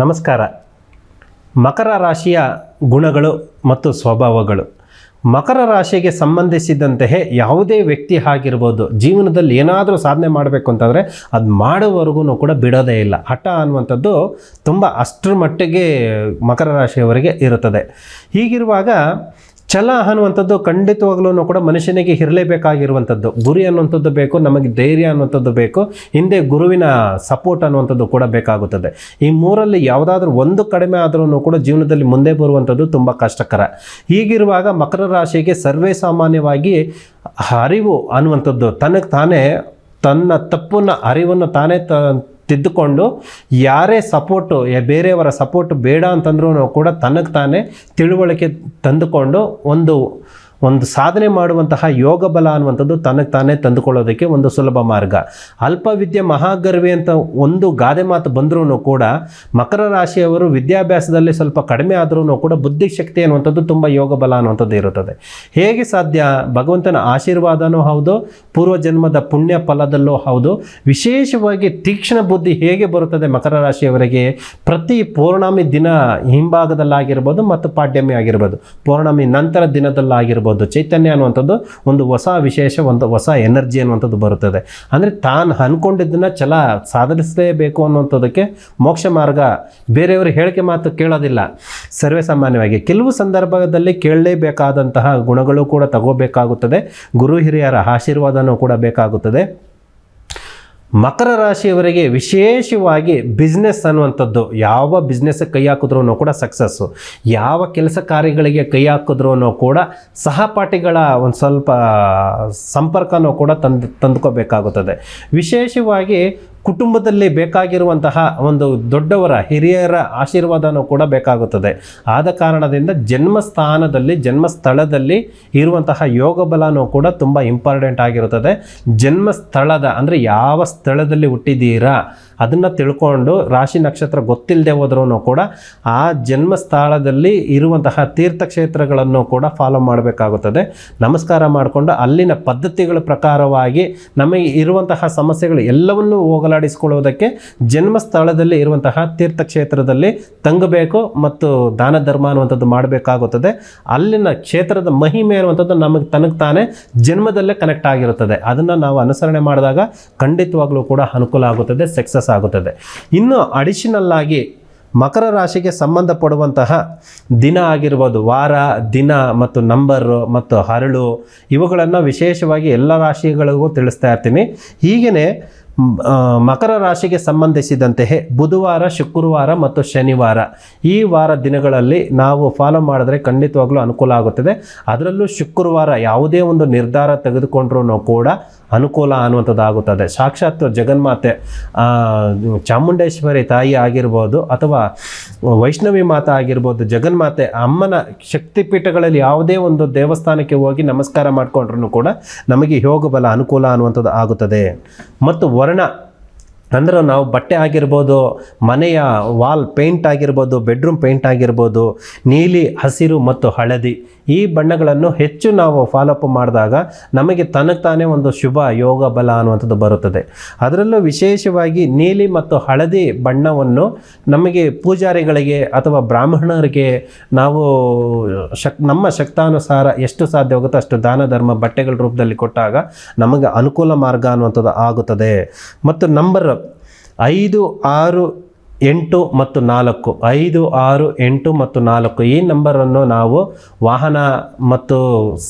ನಮಸ್ಕಾರ. ಮಕರ ರಾಶಿಯ ಗುಣಗಳು ಮತ್ತು ಸ್ವಭಾವಗಳು. ಮಕರ ರಾಶಿಗೆ ಸಂಬಂಧಿಸಿದಂತೆಯೇ ಯಾವುದೇ ವ್ಯಕ್ತಿ ಆಗಿರ್ಬೋದು, ಜೀವನದಲ್ಲಿ ಏನಾದರೂ ಸಾಧನೆ ಮಾಡಬೇಕು ಅಂತಂದರೆ ಅದು ಮಾಡೋವರೆಗೂ ಕೂಡ ಬಿಡೋದೇ ಇಲ್ಲ. ಹಠ ಅನ್ನುವಂಥದ್ದು ತುಂಬ ಅಷ್ಟರ ಮಟ್ಟಿಗೆ ಮಕರ ರಾಶಿಯವರಿಗೆ ಇರುತ್ತದೆ. ಹೀಗಿರುವಾಗ ಛಲ ಅನ್ನುವಂಥದ್ದು ಖಂಡಿತವಾಗ್ಲೂ ಕೂಡ ಮನುಷ್ಯನಿಗೆ ಇರಲೇಬೇಕಾಗಿರುವಂಥದ್ದು ಗುರಿ ಅನ್ನುವಂಥದ್ದು ಬೇಕು, ನಮಗೆ ಧೈರ್ಯ ಅನ್ನುವಂಥದ್ದು ಬೇಕು, ಹಿಂದೆ ಗುರುವಿನ ಸಪೋರ್ಟ್ ಅನ್ನುವಂಥದ್ದು ಕೂಡ ಬೇಕಾಗುತ್ತದೆ. ಈ ಮೂರಲ್ಲಿ ಯಾವುದಾದ್ರೂ ಒಂದು ಕಡಿಮೆ ಆದರೂ ಕೂಡ ಜೀವನದಲ್ಲಿ ಮುಂದೆ ಬರುವಂಥದ್ದು ತುಂಬ ಕಷ್ಟಕರ. ಹೀಗಿರುವಾಗ ಮಕರ ರಾಶಿಗೆ ಸರ್ವೇ ಸಾಮಾನ್ಯವಾಗಿ ಅರಿವು ಅನ್ನುವಂಥದ್ದು ತನಗೆ ತಾನೇ ತನ್ನ ತಪ್ಪನ್ನು, ಅರಿವನ್ನು ತಾನೇ ತ ತಿದ್ದುಕೊಂಡು ಯಾರೇ ಸಪೋರ್ಟು ಬೇರೆಯವರ ಸಪೋರ್ಟ್ ಬೇಡ ಅಂತಂದ್ರೂ ಕೂಡ ತನಗೆ ತಾನೇ ತಿಳುವಳಿಕೆ ತಂದುಕೊಂಡು ಒಂದು ಒಂದು ಸಾಧನೆ ಮಾಡುವಂತಹ ಯೋಗ ಬಲ ಅನ್ನುವಂಥದ್ದು ತನಗೆ ತಾನೇ ತಂದುಕೊಳ್ಳೋದಕ್ಕೆ ಒಂದು ಸುಲಭ ಮಾರ್ಗ. ಅಲ್ಪವಿದ್ಯೆ ಮಹಾಗರ್ವಿ ಅಂತ ಒಂದು ಗಾದೆ ಮಾತು ಬಂದರೂ ಕೂಡ ಮಕರ ರಾಶಿಯವರು ವಿದ್ಯಾಭ್ಯಾಸದಲ್ಲಿ ಸ್ವಲ್ಪ ಕಡಿಮೆ ಆದರೂ ಕೂಡ ಬುದ್ಧಿಶಕ್ತಿ ಅನ್ನುವಂಥದ್ದು ತುಂಬ ಯೋಗ ಬಲ ಅನ್ನುವಂಥದ್ದು ಇರುತ್ತದೆ. ಹೇಗೆ ಸಾಧ್ಯ? ಭಗವಂತನ ಆಶೀರ್ವಾದನೂ ಹೌದು, ಪೂರ್ವಜನ್ಮದ ಪುಣ್ಯ ಫಲದಲ್ಲೂ ಹೌದು. ವಿಶೇಷವಾಗಿ ತೀಕ್ಷ್ಣ ಬುದ್ಧಿ ಹೇಗೆ ಬರುತ್ತದೆ ಮಕರ ರಾಶಿಯವರಿಗೆ? ಪ್ರತಿ ಪೌರ್ಣಮಿ ದಿನ ಹಿಂಭಾಗದಲ್ಲಾಗಿರ್ಬೋದು ಮತ್ತು ಪಾಡ್ಯಮಿ ಆಗಿರ್ಬೋದು. ಪೌರ್ಣಮಿ ನಂತರ ದಿನದಲ್ಲಾಗಿರ್ಬೋದು. ಚೈತನ್ಯ ಅನ್ನುವಂಥದ್ದು ಒಂದು ಹೊಸ ವಿಶೇಷ, ಒಂದು ಹೊಸ ಎನರ್ಜಿ ಅನ್ನುವಂಥದ್ದು ಬರುತ್ತದೆ. ಅಂದರೆ ತಾನು ಅಂದ್ಕೊಂಡಿದ್ದನ್ನು ಛಲ ಸಾಧಿಸಲೇಬೇಕು ಅನ್ನುವಂಥದ್ದಕ್ಕೆ ಮೋಕ್ಷ ಮಾರ್ಗ ಬೇರೆಯವರು ಹೇಳಿಕೆ ಮಾತು ಕೇಳೋದಿಲ್ಲ. ಸರ್ವೇ ಸಾಮಾನ್ಯವಾಗಿ ಕೆಲವು ಸಂದರ್ಭದಲ್ಲಿ ಕೇಳಲೇಬೇಕಾದಂತಹ ಗುಣಗಳು ಕೂಡ ತಗೋಬೇಕಾಗುತ್ತದೆ. ಗುರು ಹಿರಿಯರ ಆಶೀರ್ವಾದನೂ ಕೂಡ ಬೇಕಾಗುತ್ತದೆ. ಮಕರ ರಾಶಿಯವರಿಗೆ ವಿಶೇಷವಾಗಿ ಬಿಸ್ನೆಸ್ ಅನ್ನುವಂಥದ್ದು, ಯಾವ ಬಿಸ್ನೆಸ್ ಕೈ ಹಾಕಿದ್ರೂ ಕೂಡ ಸಕ್ಸಸ್ಸು ಯಾವ ಕೆಲಸ ಕಾರ್ಯಗಳಿಗೆ ಕೈ ಹಾಕಿದ್ರೂ ಕೂಡ ಸಹಪಾಠಿಗಳ ಒಂದು ಸ್ವಲ್ಪ ಸಂಪರ್ಕನೂ ಕೂಡ ತಂದು, ತಂದುಕೋಬೇಕಾಗುತ್ತದೆ. ವಿಶೇಷವಾಗಿ ಕುಟುಂಬದಲ್ಲಿ ಬೇಕಾಗಿರುವಂತಹ ಒಂದು ದೊಡ್ಡವರ, ಹಿರಿಯರ ಆಶೀರ್ವಾದನೂ ಕೂಡ ಬೇಕಾಗುತ್ತದೆ. ಆದ ಕಾರಣದಿಂದ ಜನ್ಮಸ್ಥಾನದಲ್ಲಿ, ಜನ್ಮಸ್ಥಳದಲ್ಲಿ ಇರುವಂತಹ ಯೋಗ ಬಲನೂ ಕೂಡ ತುಂಬ ಇಂಪಾರ್ಟೆಂಟ್ ಆಗಿರುತ್ತದೆ. ಜನ್ಮಸ್ಥಳದ ಅಂದರೆ ಯಾವ ಸ್ಥಳದಲ್ಲಿ ಹುಟ್ಟಿದ್ದೀರಾ ಅದನ್ನು ತಿಳ್ಕೊಂಡು ರಾಶಿ ನಕ್ಷತ್ರ ಗೊತ್ತಿಲ್ಲದೆ ಹೋದ್ರೂ ಕೂಡ ಆ ಜನ್ಮಸ್ಥಳದಲ್ಲಿ ಇರುವಂತಹ ತೀರ್ಥಕ್ಷೇತ್ರಗಳನ್ನು ಕೂಡ ಫಾಲೋ ಮಾಡಬೇಕಾಗುತ್ತದೆ. ನಮಸ್ಕಾರ ಮಾಡಿಕೊಂಡು ಅಲ್ಲಿನ ಪದ್ಧತಿಗಳ ಪ್ರಕಾರವಾಗಿ ನಮಗೆ ಇರುವಂತಹ ಸಮಸ್ಯೆಗಳು ಎಲ್ಲವನ್ನೂ ಹೋಗಲಾಡಿಸಿಕೊಳ್ಳುವುದಕ್ಕೆ ಜನ್ಮಸ್ಥಳದಲ್ಲಿ ಇರುವಂತಹ ತೀರ್ಥಕ್ಷೇತ್ರದಲ್ಲಿ ತಂಗಬೇಕು ಮತ್ತು ದಾನ ಧರ್ಮ ಅನ್ನುವಂಥದ್ದು ಮಾಡಬೇಕಾಗುತ್ತದೆ. ಅಲ್ಲಿನ ಕ್ಷೇತ್ರದ ಮಹಿಮೆ ಅನ್ನುವಂಥದ್ದು ನಮಗೆ ತನಗೆ ತಾನೇ ಜನ್ಮದಲ್ಲೇ ಕನೆಕ್ಟ್ ಆಗಿರುತ್ತದೆ. ಅದನ್ನು ನಾವು ಅನುಸರಣೆ ಮಾಡಿದಾಗ ಖಂಡಿತವಾಗಲೂ ಕೂಡ ಅನುಕೂಲ ಆಗುತ್ತದೆ ಸಕ್ಸಸ್ ಆಗುತ್ತದೆ. ಇನ್ನು ಅಡಿಷನಲ್ ಆಗಿ ಮಕರ ರಾಶಿಗೆ ಸಂಬಂಧಪಡುವಂತಹ ದಿನ ಆಗಿರ್ಬೋದು, ವಾರ, ದಿನ ಮತ್ತು ನಂಬರು ಮತ್ತು ಹರಳು, ಇವುಗಳನ್ನು ವಿಶೇಷವಾಗಿ ಎಲ್ಲ ರಾಶಿಗಳಿಗೂ ತಿಳಿಸ್ತಾ ಇರ್ತೀನಿ. ಹೀಗೆಯೇ ಮಕರ ರಾಶಿಗೆ ಸಂಬಂಧಿಸಿದಂತೆಯೇ ಬುಧವಾರ, ಶುಕ್ರವಾರ ಮತ್ತು ಶನಿವಾರ ಈ ವಾರ ದಿನಗಳಲ್ಲಿ ನಾವು ಫಾಲೋ ಮಾಡಿದ್ರೆ ಖಂಡಿತವಾಗ್ಲೂ ಅನುಕೂಲ ಆಗುತ್ತದೆ. ಅದರಲ್ಲೂ ಶುಕ್ರವಾರ ಯಾವುದೇ ಒಂದು ನಿರ್ಧಾರ ತೆಗೆದುಕೊಂಡ್ರೂ ಕೂಡ ಅನುಕೂಲ ಅನ್ನುವಂಥದ್ದಾಗುತ್ತದೆ. ಸಾಕ್ಷಾತ್ ಜಗನ್ಮಾತೆ ಚಾಮುಂಡೇಶ್ವರಿ ತಾಯಿ ಆಗಿರ್ಬೋದು ಅಥವಾ ವೈಷ್ಣವಿ ಮಾತಾ ಆಗಿರ್ಬೋದು, ಜಗನ್ಮಾತೆ ಅಮ್ಮನ ಶಕ್ತಿಪೀಠಗಳಲ್ಲಿ ಯಾವುದೇ ಒಂದು ದೇವಸ್ಥಾನಕ್ಕೆ ಹೋಗಿ ನಮಸ್ಕಾರ ಮಾಡಿಕೊಂಡ್ರೂ ಕೂಡ ನಮಗೆ ಯೋಗ ಬಲ ಅನುಕೂಲ ಅನ್ನುವಂಥದ್ದು ಆಗುತ್ತದೆ. ಮತ್ತು ವರ್ಣ. ಅಂದರೆ ನಾವು ಬಟ್ಟೆ ಆಗಿರ್ಬೋದು, ಮನೆಯ ವಾಲ್ ಪೇಂಟ್ ಆಗಿರ್ಬೋದು ಬೆಡ್ರೂಮ್ ಪೇಂಟ್ ಆಗಿರ್ಬೋದು, ನೀಲಿ, ಹಸಿರು ಮತ್ತು ಹಳದಿ. ಈ ಬಣ್ಣಗಳನ್ನು ಹೆಚ್ಚು ನಾವು ಫಾಲೋಅಪ್ ಮಾಡಿದಾಗ ನಮಗೆ ತನಗೆ ತಾನೇ ಒಂದು ಶುಭ, ಯೋಗ, ಬಲ ಅನ್ನುವಂಥದ್ದು ಬರುತ್ತದೆ. ಅದರಲ್ಲೂ ವಿಶೇಷವಾಗಿ ನೀಲಿ ಮತ್ತು ಹಳದಿ ಬಣ್ಣವನ್ನು ನಮಗೆ ಪೂಜಾರಿಗಳಿಗೆ ಅಥವಾ ಬ್ರಾಹ್ಮಣರಿಗೆ ನಾವು ಶಕ್, ನಮ್ಮ ಶಕ್ತಾನುಸಾರ ಎಷ್ಟು ಸಾಧ್ಯವಾಗುತ್ತೋ ಅಷ್ಟು ದಾನ, ಧರ್ಮ, ಬಟ್ಟೆಗಳ ರೂಪದಲ್ಲಿ ಕೊಟ್ಟಾಗ ನಮಗೆ ಅನುಕೂಲ ಮಾರ್ಗ ಅನ್ನುವಂಥದ್ದು ಆಗುತ್ತದೆ. ಮತ್ತು ನಂಬರ್ ಐದು, ಆರು ಎಂಟು ಮತ್ತು ನಾಲ್ಕು, ಐದು, ಆರು, ಎಂಟು ಮತ್ತು ನಾಲ್ಕು ಈ ನಂಬರನ್ನು ನಾವು ವಾಹನ ಮತ್ತು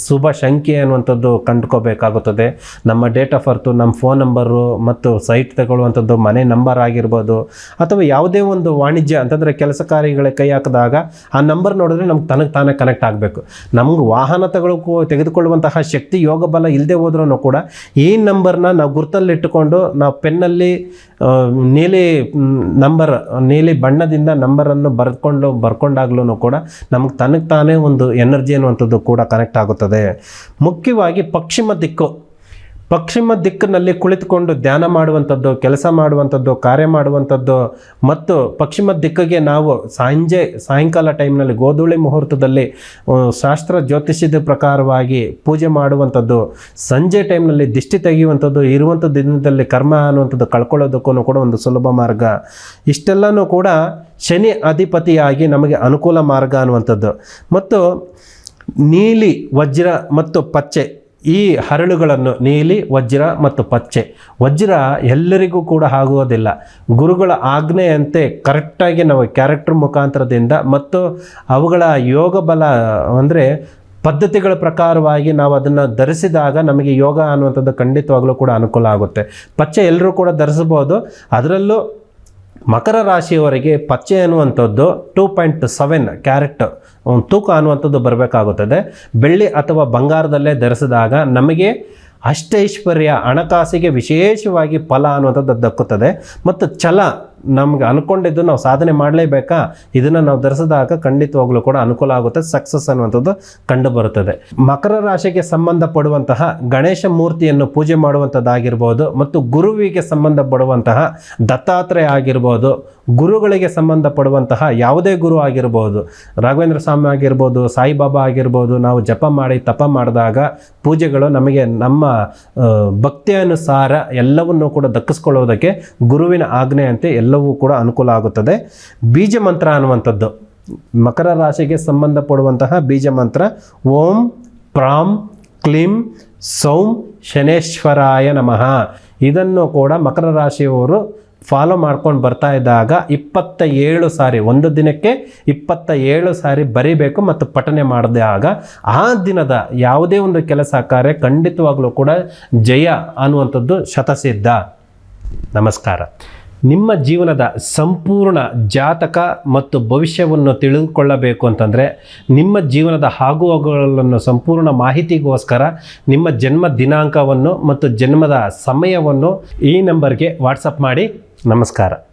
ಶುಭ ಸಂಖ್ಯೆ ಅನ್ನುವಂಥದ್ದು ಕಂಡುಕೋಬೇಕಾಗುತ್ತದೆ. ನಮ್ಮ ಡೇಟ್ ಆಫ್ ಬರ್ತು ನಮ್ಮ ಫೋನ್ ನಂಬರು ಮತ್ತು ಸೈಟ್ ತಗೊಳ್ಳುವಂಥದ್ದು ಮನೆ ನಂಬರ್ ಆಗಿರ್ಬೋದು ಅಥವಾ ಯಾವುದೇ ಒಂದು ವಾಣಿಜ್ಯ ಅಂತಂದರೆ ಕೆಲಸ ಕಾರ್ಯಗಳ ಕೈ ಹಾಕಿದಾಗ ಆ ನಂಬರ್ ನೋಡಿದ್ರೆ ನಮ್ಗೆ ತನಗೆ ತಾನೇ ಕನೆಕ್ಟ್ ಆಗಬೇಕು. ನಮ್ಗೆ ವಾಹನ ತಗೊಳ್ಳೋಕು ತೆಗೆದುಕೊಳ್ಳುವಂತಹ ಶಕ್ತಿ, ಯೋಗ ಬಲ ಇಲ್ಲದೆ ಹೋದ್ರೂ ಕೂಡ ಈ ನಂಬರ್ನ ನಾವು ಗುರ್ತಲ್ಲಿಟ್ಟುಕೊಂಡು ನಾವು ಪೆನ್ನಲ್ಲಿ ನೀಲಿ ನಂಬರ್ ನೀಲಿ ಬಣ್ಣದಿಂದ ನಂಬರನ್ನು ಬರ್ಕೊಂಡು ಬರ್ಕೊಂಡಾಗ್ಲೂ ಕೂಡ ನಮಗೆ ತನಗೆ ತಾನೇ ಒಂದು ಎನರ್ಜಿ ಅನ್ನುವಂಥದ್ದು ಕೂಡ ಕನೆಕ್ಟ್ ಆಗುತ್ತದೆ. ಮುಖ್ಯವಾಗಿ ಪಶ್ಚಿಮ ದಿಕ್ಕು. ಪಶ್ಚಿಮ ದಿಕ್ಕಿನಲ್ಲಿ ಕುಳಿತುಕೊಂಡು ಧ್ಯಾನ ಮಾಡುವಂಥದ್ದು, ಕೆಲಸ ಮಾಡುವಂಥದ್ದು, ಕಾರ್ಯ ಮಾಡುವಂಥದ್ದು, ಮತ್ತು ಪಶ್ಚಿಮ ದಿಕ್ಕಿಗೆ ನಾವು ಸಂಜೆ, ಸಾಯಂಕಾಲ ಟೈಮ್ನಲ್ಲಿ ಗೋಧೂಳಿ ಮುಹೂರ್ತದಲ್ಲಿ ಶಾಸ್ತ್ರ ಜ್ಯೋತಿಷ್ಯದ ಪ್ರಕಾರವಾಗಿ ಪೂಜೆ ಮಾಡುವಂಥದ್ದು, ಸಂಜೆ ಟೈಮ್ನಲ್ಲಿ ದಿಷ್ಟಿ ತೆಗೆಯುವಂಥದ್ದು, ಇರುವಂಥ ದಿನದಲ್ಲಿ ಕರ್ಮ ಅನ್ನುವಂಥದ್ದು ಕಳ್ಕೊಳ್ಳೋದಕ್ಕೂ ಕೂಡ ಒಂದು ಸುಲಭ ಮಾರ್ಗ. ಇಷ್ಟೆಲ್ಲನೂ ಕೂಡ ಶನಿ ಅಧಿಪತಿಯಾಗಿ ನಮಗೆ ಅನುಕೂಲ ಮಾರ್ಗ ಅನ್ನುವಂಥದ್ದು. ಮತ್ತು ನೀಲಿ, ವಜ್ರ ಮತ್ತು ಪಚ್ಚೆ ಈ ಹರಳುಗಳನ್ನು ನೀಲಿ, ವಜ್ರ ಮತ್ತು ಪಚ್ಚೆ. ವಜ್ರ ಎಲ್ಲರಿಗೂ ಕೂಡ ಆಗುವುದಿಲ್ಲ. ಗುರುಗಳ ಆಜ್ಞೆಯಂತೆ ಕರೆಕ್ಟಾಗಿ ನಾವು ಕ್ಯಾರೆಕ್ಟರ್ ಮುಖಾಂತರದಿಂದ ಮತ್ತು ಅವುಗಳ ಯೋಗ ಬಲ, ಅಂದರೆ ಪದ್ಧತಿಗಳ ಪ್ರಕಾರವಾಗಿ ನಾವು ಅದನ್ನು ಧರಿಸಿದಾಗ ನಮಗೆ ಯೋಗ ಅನ್ನುವಂಥದ್ದು ಖಂಡಿತವಾಗಲೂ ಕೂಡ ಅನುಕೂಲ ಆಗುತ್ತೆ. ಪಚ್ಚೆ ಎಲ್ಲರೂ ಕೂಡ ಧರಿಸ್ಬೋದು ಅದರಲ್ಲೂ ಮಕರ ರಾಶಿಯವರಿಗೆ ಪಚ್ಚೆ ಅನ್ನುವಂಥದ್ದು ಟೂ ಪಾಯಿಂಟ್ ಸೆವೆನ್ ಕ್ಯಾರೆಟ್ ತೂಕ ಅನ್ನುವಂಥದ್ದು ಬರಬೇಕಾಗುತ್ತದೆ. ಬೆಳ್ಳಿ ಅಥವಾ ಬಂಗಾರದಲ್ಲೇ ಧರಿಸಿದಾಗ ನಮಗೆ ಅಷ್ಟೈಶ್ವರ್ಯ, ಹಣಕಾಸಿಗೆ ವಿಶೇಷವಾಗಿ ಫಲ ಅನ್ನುವಂಥದ್ದು ದಕ್ಕುತ್ತದೆ. ಮತ್ತು ಛಲ ನಮ್ಗೆ ಅನ್ಕೊಂಡಿದ್ದು ನಾವು ಸಾಧನೆ ಮಾಡಲೇಬೇಕಾ? ಇದನ್ನು ನಾವು ಧರಿಸಿದಾಗ ಖಂಡಿತವಾಗ್ಲೂ ಕೂಡ ಅನುಕೂಲ ಆಗುತ್ತೆ ಸಕ್ಸಸ್ ಅನ್ನುವಂಥದ್ದು ಕಂಡು ಬರುತ್ತದೆ. ಮಕರ ರಾಶಿಗೆ ಸಂಬಂಧಪಡುವಂತಹ ಗಣೇಶ ಮೂರ್ತಿಯನ್ನು ಪೂಜೆ ಮಾಡುವಂಥದ್ದಾಗಿರ್ಬೋದು ಮತ್ತು ಗುರುವಿಗೆ ಸಂಬಂಧಪಡುವಂತಹ ದತ್ತಾತ್ರೇಯ ಆಗಿರ್ಬೋದು ಗುರುಗಳಿಗೆ ಸಂಬಂಧಪಡುವಂತಹ ಯಾವುದೇ ಗುರು ಆಗಿರ್ಬೋದು, ರಾಘವೇಂದ್ರ ಸ್ವಾಮಿ ಆಗಿರ್ಬೋದು, ಸಾಯಿಬಾಬಾ ಆಗಿರ್ಬೋದು, ನಾವು ಜಪ ಮಾಡಿ, ತಪ ಮಾಡಿದಾಗ ಪೂಜೆಗಳು ನಮಗೆ ನಮ್ಮ ಭಕ್ತಿಯನುಸಾರ ಎಲ್ಲವನ್ನು ಕೂಡ ದಕ್ಕಿಸ್ಕೊಳ್ಳೋದಕ್ಕೆ ಗುರುವಿನ ಆಜ್ಞೆಯಂತೆ ಎಲ್ಲವೂ ಕೂಡ ಅನುಕೂಲ ಆಗುತ್ತದೆ. ಬೀಜ ಮಂತ್ರ ಅನ್ನುವಂಥದ್ದು. ಮಕರ ರಾಶಿಗೆ ಸಂಬಂಧಪಡುವಂತಹ ಬೀಜ ಮಂತ್ರ. ಓಂ ಪ್ರಾಂ ಕ್ಲೀಂ ಸೌಂ ಶನೇಶ್ವರಾಯ ನಮಃ. ಇದನ್ನು ಕೂಡ ಮಕರ ರಾಶಿಯವರು ಫಾಲೋ ಮಾಡ್ಕೊಂಡು ಬರ್ತಾ ಇದ್ದಾಗ ಇಪ್ಪತ್ತ ಏಳು ಸಾರಿ, ಒಂದು ದಿನಕ್ಕೆ ಇಪ್ಪತ್ತ ಏಳು ಸಾರಿ ಬರಿಬೇಕು ಮತ್ತು ಪಠನೆ ಮಾಡಿದಾಗ ಆ ದಿನದ ಯಾವುದೇ ಒಂದು ಕೆಲಸ ಕಾರ್ಯ ಖಂಡಿತವಾಗಲೂ ಕೂಡ ಜಯ ಅನ್ನುವಂಥದ್ದು ಶತಸಿದ್ಧ. ನಮಸ್ಕಾರ. ನಿಮ್ಮ ಜೀವನದ ಸಂಪೂರ್ಣ ಜಾತಕ ಮತ್ತು ಭವಿಷ್ಯವನ್ನು ತಿಳಿದುಕೊಳ್ಳಬೇಕು ಅಂತಂದರೆ ನಿಮ್ಮ ಜೀವನದ ಆಗುಹೋಗುಗಳನ್ನು ಸಂಪೂರ್ಣ ಮಾಹಿತಿಗೋಸ್ಕರ ನಿಮ್ಮ ಜನ್ಮ ದಿನಾಂಕವನ್ನು ಮತ್ತು ಜನ್ಮದ ಸಮಯವನ್ನು ಈ ನಂಬರ್ಗೆ ವಾಟ್ಸಪ್ ಮಾಡಿ ನಮಸ್ಕಾರ.